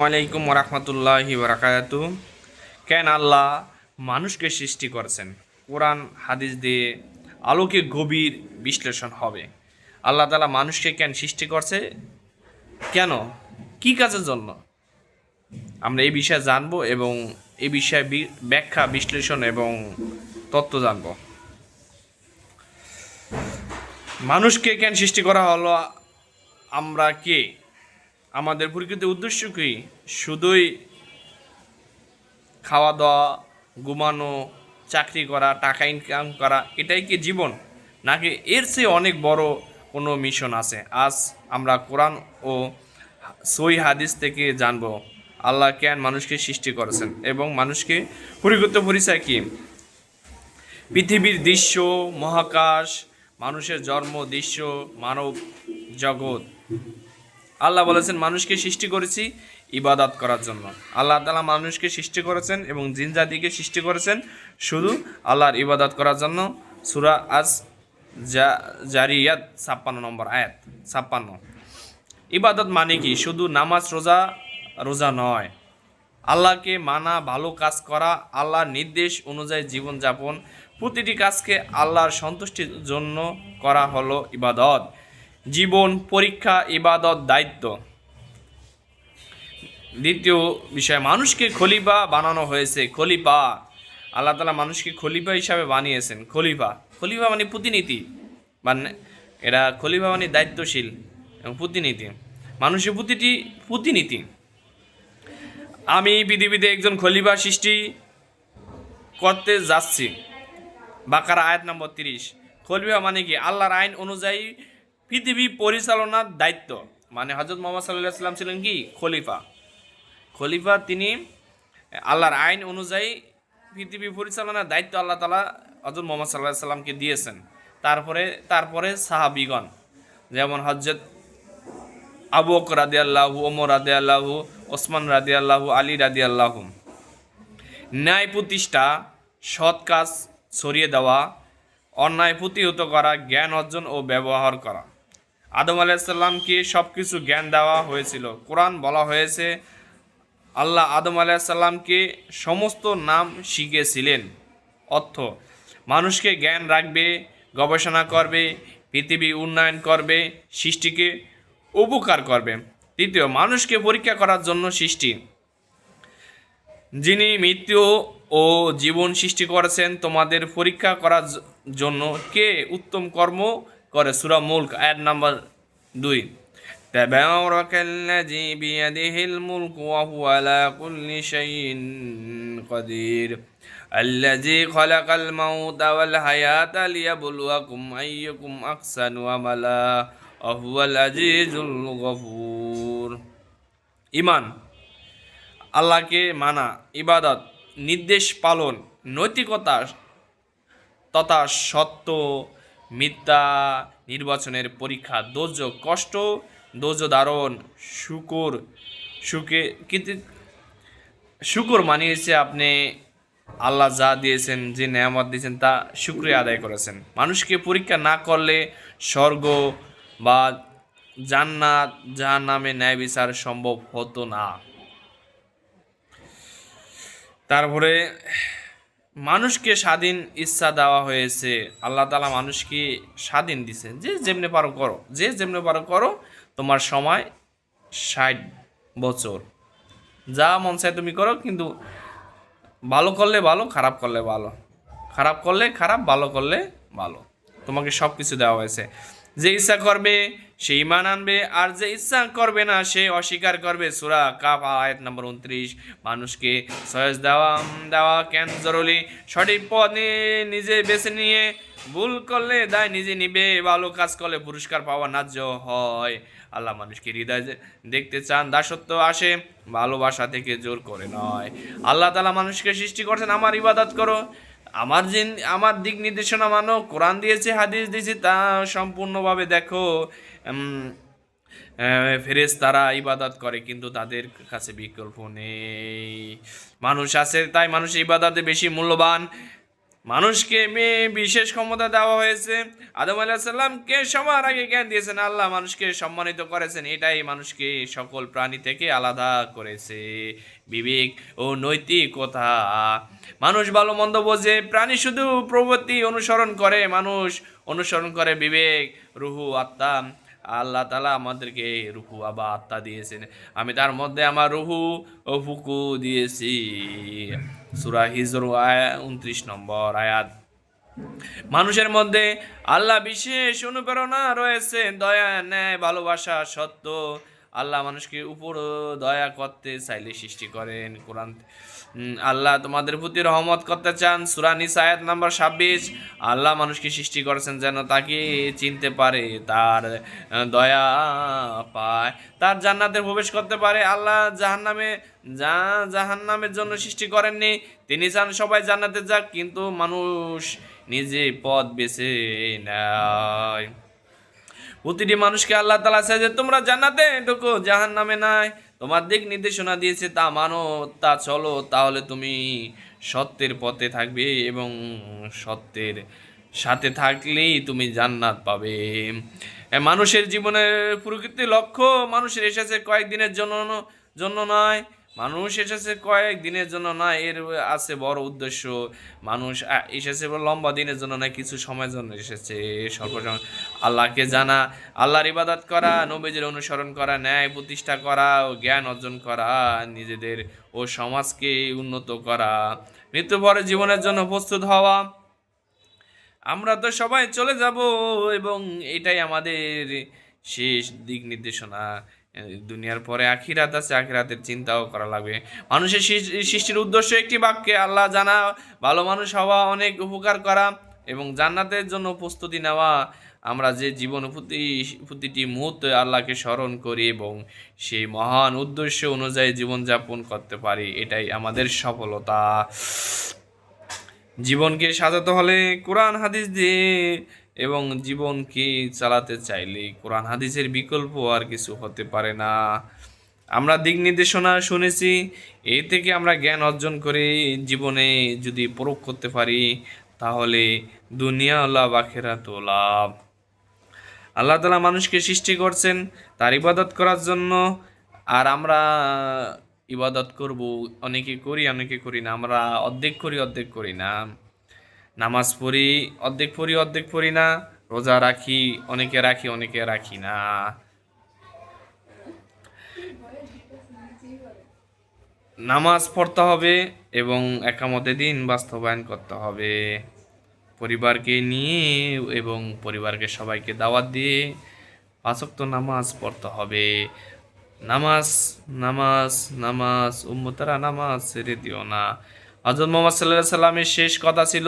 আলাইকুম রহমতুল্লাহি বারাকাত কেন আল্লাহ মানুষকে সৃষ্টি করেছেন? কোরআন, হাদিস দিয়ে আলোকে গভীর বিশ্লেষণ হবে। আল্লাহ তালা মানুষকে কেন সৃষ্টি করছে? কেন? কি কাজের জন্য? আমরা এই বিষয়ে জানব এবং এই বিষয়ে ব্যাখ্যা, বিশ্লেষণ এবং তত্ত্ব জানব। মানুষকে কেন সৃষ্টি করা হলো? আমরা কে? আমাদের প্রকৃত উদ্দেশ্য কি? শুধুই খাওয়া দাওয়া ঘুমানো, চাকরি করা, টাকা ইনকাম করা, এটাই কি জীবন? নাকি এর চেয়ে অনেক বড় কোনো মিশন আছে? আজ আমরা কোরআন ও সই হাদিস থেকে জানব, আল্লাহ কেন মানুষকে সৃষ্টি করেছেন এবং মানুষকে প্রকৃত পরিচয় কি? পৃথিবীর দৃশ্য, মহাকাশ, মানুষের জন্ম, দৃশ্য, মানব জগৎ আল্লাহ বলেছেন, মানুষকে সৃষ্টি করেছি ইবাদত করার জন্য। আল্লাহ তালা মানুষকে সৃষ্টি করেছেন এবং জিন জাতিকে সৃষ্টি করেছেন শুধু আল্লাহর ইবাদত করার জন্য। সুরা আজ জা, জারিয়াত ছাপ্পান্ন নম্বর আয়াত, ছাপ্পান্ন। ইবাদত মানে কি? শুধু নামাজ, রোজা রোজা নয়। আল্লাহকে মানা, ভালো কাজ করা, আল্লাহর নির্দেশ অনুযায়ী জীবনযাপন। প্রতিটি কাজকে আল্লাহর সন্তুষ্টির জন্য করা হলো ইবাদত। জীবন, পরীক্ষা, ইবাদত, দায়িত্ব। দ্বিতীয় বিষয়, মানুষকে খলিফা বানানো হয়েছে। খলিফা, আল্লাহ তালা মানুষকে খলিফা হিসাবে বানিয়েছেন। খলিফা খলিফা মানে প্রতিনিধি। মানে এরা খলিফা মানে দায়িত্বশীল এবং প্রতিনিধি। মানুষের প্রতিটি প্রতিনিধি। আমি পৃথিবীতে একজন খলিফা সৃষ্টি করতে যাচ্ছি। বাকার আয়াত নম্বর তিরিশ। খলিফা মানে কি? আল্লাহর আইন অনুযায়ী পৃথিবী পরিচালনার দায়িত্ব। মানে হজরত মোহাম্মদ সাল্লাহ সাল্লাম ছিলেন কি? খলিফা। খলিফা তিনি, আল্লাহর আইন অনুযায়ী পৃথিবী পরিচালনার দায়িত্ব আল্লাহ তালা হজরত মোহাম্মদ সাল্লাহ সাল্লামকে দিয়েছেন। তারপরে তারপরে সাহাবিগণ, যেমন হজরত আবু বকর রাদি আল্লাহু ওমর রাদি আল্লাহু ওসমান রাদি আল্লাহু আলী রাদি আল্লাহু ন্যায় প্রতিষ্ঠা, সৎ কাজ ছড়িয়ে দেওয়া, অন্যায় প্রতিহত করা, জ্ঞান অর্জন ও ব্যবহার করা। আদম আলাইসাল্লামকে সব কিছু জ্ঞান দেওয়া হয়েছিল। কোরআন বলা হয়েছে, আল্লাহ আদম আলাইসাল্লামকে সমস্ত নাম শিখেছিলেন অর্থ, মানুষকে জ্ঞান রাখবে, গবেষণা করবে, পৃথিবী উন্নয়ন করবে, সৃষ্টিকে উপকার করবে। তৃতীয়, মানুষকে পরীক্ষা করার জন্য সৃষ্টি। যিনি মৃত্যু ও জীবন সৃষ্টি করেছেন, তোমাদের পরীক্ষা করার জন্য কে উত্তম কর্ম করে সুরা মুল্ক আয়াত নাম্বার দুই تبارك الذي بيده الملك وهو على كل شيء قدير الذي خلق الموت والحياة ليبلوكم أيكم أحسن عملا وهو العزيز الغفور ইমান আল্লাহকে মানা ইবাদত নির্দেশ পালন নৈতিকতা তথা সত্য মিথ্যা নির্বাচনের পরীক্ষা দোজ কষ্ট দোজ দারণ শুকুর, সুখে কিন্তু শুকুর মানিয়েছে আপনি আল্লাহ যা দিয়েছেন, যে নেয়ামত দিয়েছেন তা শুক্রিয়া আদায় করেছেন। মানুষকে পরীক্ষা না করলে স্বর্গ বা জান্নাত যার নামে ন্যায় বিচার সম্ভব হতো না। তারপরে মানুষকে স্বাধীন ইচ্ছা দেওয়া হয়েছে। আল্লাহ তালা মানুষকে স্বাধীন দিছে। যে যেমনি পারো করো। যে যেমনি পারো করো, তোমার সময় ষাট বছর। যা মন চায় তুমি করো, কিন্তু ভালো করলে ভালো, খারাপ করলে ভালো। খারাপ করলে খারাপ, ভালো করলে ভালো। তোমাকে সব কিছু দেওয়া হয়েছে। যে ইচ্ছা করবে, সে ইমান আনবে, আর যে ইচ্ছা করবে না, সে অস্বীকার করবে। সুরা কাপ আয়াত নম্বর উনত্রিশ। মানুষকে সহজ দেওয়া দেওয়া কেন জরুরি? সঠিক পথ নিজে বেছে নিয়ে ভুল করলে দায় নিজে নিবে, ভালো কাজ করলে পুরস্কার পাওয়া ন্যায্য হয়। আল্লাহ মানুষকে হৃদয় দেখতে চান, দাসত্ব আসে, ভালোবাসা থেকে জোর করে নয়। আল্লাহ তালা মানুষকে সৃষ্টি করছেন, আমার ইবাদত করো। আমার যে আমার দিক নির্দেশনা মানো, কোরআন দিয়েছে, হাদিস দিয়েছে, তা সম্পূর্ণভাবে দেখো ফেরেস তারা ইবাদত করে, কিন্তু তাদের কাছে বিকল্প নেই। মানুষ আছে, তাই মানুষ ইবাদতে বেশি মূল্যবান। মানুষকে বিশেষ ক্ষমতা দেওয়া হয়েছে। আদম আলাহিসাল্লামকে সবার আগে জ্ঞান দিয়েছেন, আল্লাহ মানুষকে সম্মানিত করেছেন। এটাই মানুষকে সকল প্রাণী থেকে আলাদা করেছে। বিবেক ও নৈতিকতা। মানুষ ভালো মন্দ বোঝে, প্রাণী শুধু প্রবৃত্তি অনুসরণ করে, মানুষ অনুসরণ করে বিবেক, রুহু, আত্মা। আল্লাহ তালা আমাদেরকে রুহু, আবা, আত্মা দিয়েছেন। আমি তার মধ্যে আমার রুহু ও ফুকু দিয়েছি। সুরা হিজর আয়া উনত্রিশ নম্বর আয়াত। মানুষের মধ্যে আল্লাহ বিশেষ অনুপ্রেরণা রয়েছে, দয়া, ন্যায়, ভালোবাসা সত্য আল্লাহ মানুষকে উপর দয়া করতে চাইলে সৃষ্টি করেন কোরআন। আল্লাহ তোমাদের প্রতি রহমত করতে চান সুরানি সায়াত নাম্বার ছাব্বিশ। আল্লাহ মানুষকে সৃষ্টি করেছেন যেন তাকে চিনতে পারে, তার দয়া পায়। তার জান্নাতে প্রবেশ করতে পারে, আল্লাহ জাহান্নামে, যা জাহান্নামের জন্য সৃষ্টি করেননি, তিনি চান সবাই জান্নাতে যাক, কিন্তু মানুষ নিজে পথ বেছে নেয়। প্রতিটি মানুষকে আল্লাহ তালা যে, তোমরা জান্নাতে ঢুকো জাহান নামে নাই। তোমার দিক নির্দেশনা দিয়েছে, তা মানো, তা চলো, তাহলে তুমি সত্যের পথে থাকবে এবং সত্যের সাথে থাকলেই তুমি জান্নাত পাবে। মানুষের জীবনের প্রকৃতি লক্ষ্য মানুষের এসেছে কয়েকদিনের জন্য জন্য নয়। মানুষ এসেছে কয়েক দিনের জন্য না, এর আছে বড় উদ্দেশ্য। মানুষ এসেছে লম্বা দিনের জন্য না, কিছু সময়ের জন্য এসেছে। সর্বসময় আল্লাহকে জানা, আল্লাহর ইবাদত করা, নবীদের অনুসরণ করা, ন্যায় প্রতিষ্ঠা করা ও জ্ঞান অর্জন করা, নিজেদের ও সমাজকে উন্নত করা মৃত্যু পরে জীবনের জন্য প্রস্তুত হওয়া। আমরা তো সবাই চলে যাব এবং এটাই আমাদের শেষ দিক নির্দেশনা। দুনিয়ার পরে আখিরাত আছে, আখিরাতের চিন্তাও করা লাগবে। মানুষের সৃষ্টির উদ্দেশ্য একটি বাক্যে আল্লাহ জানা, ভালো মানুষ হওয়া অনেক উপকার করা এবং জান্নাতের জন্য প্রস্তুতি নেওয়া। আমরা যে জীবন প্রতি, প্রতিটি মুহূর্তে আল্লাহকে স্মরণ করি এবং সেই মহান উদ্দেশ্য অনুযায়ী জীবনযাপন করতে পারি, এটাই আমাদের সফলতা। জীবনকে সাজাতে হলে কোরআন, হাদিস দিয়ে এবং জীবনকে চালাতে চাইলে? কোরআন, হাদিসের বিকল্প আর কিছু হতে পারে না। আমরা দিক নির্দেশনা শুনেছি এই থেকে আমরা জ্ঞান অর্জন করে জীবনে যদি প্রয়োগ করতে পারি, তাহলে দুনিয়া লাভ আখেরাত লাভ। আল্লাহ তালা মানুষকে সৃষ্টি করছেন তার ইবাদত করার জন্য, আর আমরা ইবাদত করব, অনেকে করি অনেকে করি না, আমরা অর্ধেক করি অর্ধেক করি না। নামাজ পড়ি, অর্ধেক পড়ি অর্ধেক পড়ি না। রোজা রাখি, অনেকে রাখি অনেকে রাখি না। নামাজ পড়তে হবে এবং একামতে দিন বাস্তবায়ন করতে হবে। পরিবারকে নিয়ে এবং পরিবারকে সবাইকে দাওয়াত দিয়ে পাঁচক্ত নামাজ পড়তে হবে। নামাজ নামাজ নামাজ, উম্মতারা নামাজ ছেড়ে দিও না। হজরত মোহাম্মদ সাল্লাহ সাল্লামের শেষ কথা ছিল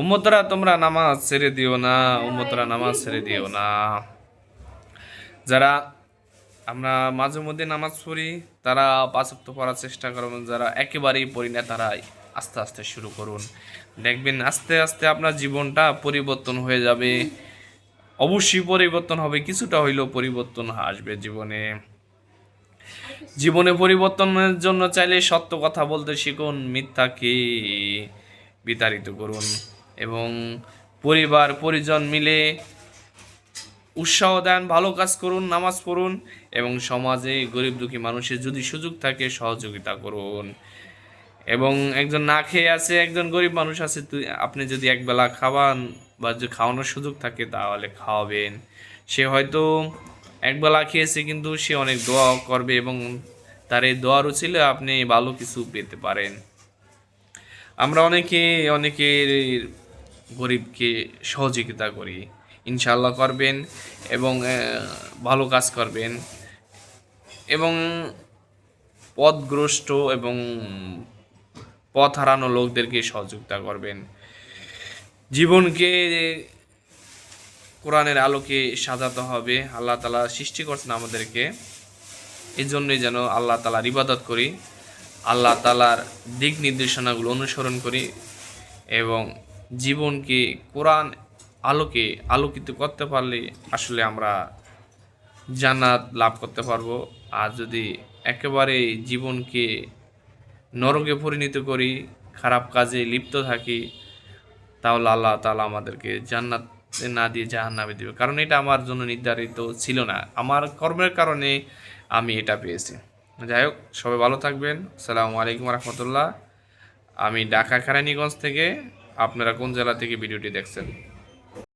উম্মতরা তোমরা নামাজ ছেড়ে দিও না। উম্মতরা নামাজ ছেড়ে দিও না। যারা আমরা মাঝে মধ্যে নামাজ পড়ি তারা পাঁচক্ত পড়ার চেষ্টা করবেন যারা একেবারেই পড়ি না তারা আস্তে আস্তে শুরু করুন। দেখবেন আস্তে আস্তে আপনার জীবনটা পরিবর্তন হয়ে যাবে। অবশ্যই পরিবর্তন হবে কিছুটা হইলেও পরিবর্তন আসবে জীবনে। জীবনে পরিবর্তনের জন্য চাইলে সত্য কথা বলতে শিখুন মিথ্যা মিথ্যাকে বিতাড়িত করুন। এবং পরিবার, পরিজন মিলে উৎসাহ দেন, ভালো কাজ করুন, নামাজ পড়ুন এবং সমাজে গরিব দুঃখী মানুষের যদি সুযোগ থাকে, সহযোগিতা করুন। এবং একজন না খেয়ে আছে, একজন গরিব মানুষ আছে আপনি যদি একবেলা খাওয়ান বা যদি খাওয়ানোর সুযোগ থাকে, তাহলে খাওয়াবেন। সে হয়তো একবেলা খেয়েছে, কিন্তু সে অনেক দোয়া করবে এবং তার এই দোয়ার ছিল আপনি ভালো কিছু পেতে পারেন। আমরা অনেকে, অনেকের গরিবকে সহযোগিতা করি। ইনশাল্লাহ করবেন এবং ভালো কাজ করবেন। এবং পথগ্রস্ত এবং পথ হারানো লোকদেরকে সহযোগিতা করবেন। জীবনকে কোরআনের আলোকে সাজাতে হবে। আল্লাহ তালা সৃষ্টি করছেন আমাদেরকে। এই জন্যই যেন আল্লাহ তালার ইবাদত করি, আল্লাহ তালার দিক নির্দেশনাগুলো অনুসরণ করি এবং জীবনকে কোরআন আলোকে আলোকিত করতে পারলে আসলে আমরা জান্নাত লাভ করতে পারব। আর যদি একেবারে জীবনকে নরকে পরিণত করি, খারাপ কাজে লিপ্ত থাকি, তাহলে আল্লাহ তালা আমাদেরকে জান্নাত না দিয়ে জাহান্নামে দিবে। কারণ এটা আমার জন্য নির্ধারিত ছিল না। আমার কর্মের কারণে আমি এটা পেয়েছি। যাই হোক, সবাই ভালো থাকবেন। আসসালামু আলাইকুম রহমতুল্লাহ। আমি ঢাকা কেরানীগঞ্জ থেকে আপনারা কোন জেলা থেকে ভিডিওটি দেখছেন?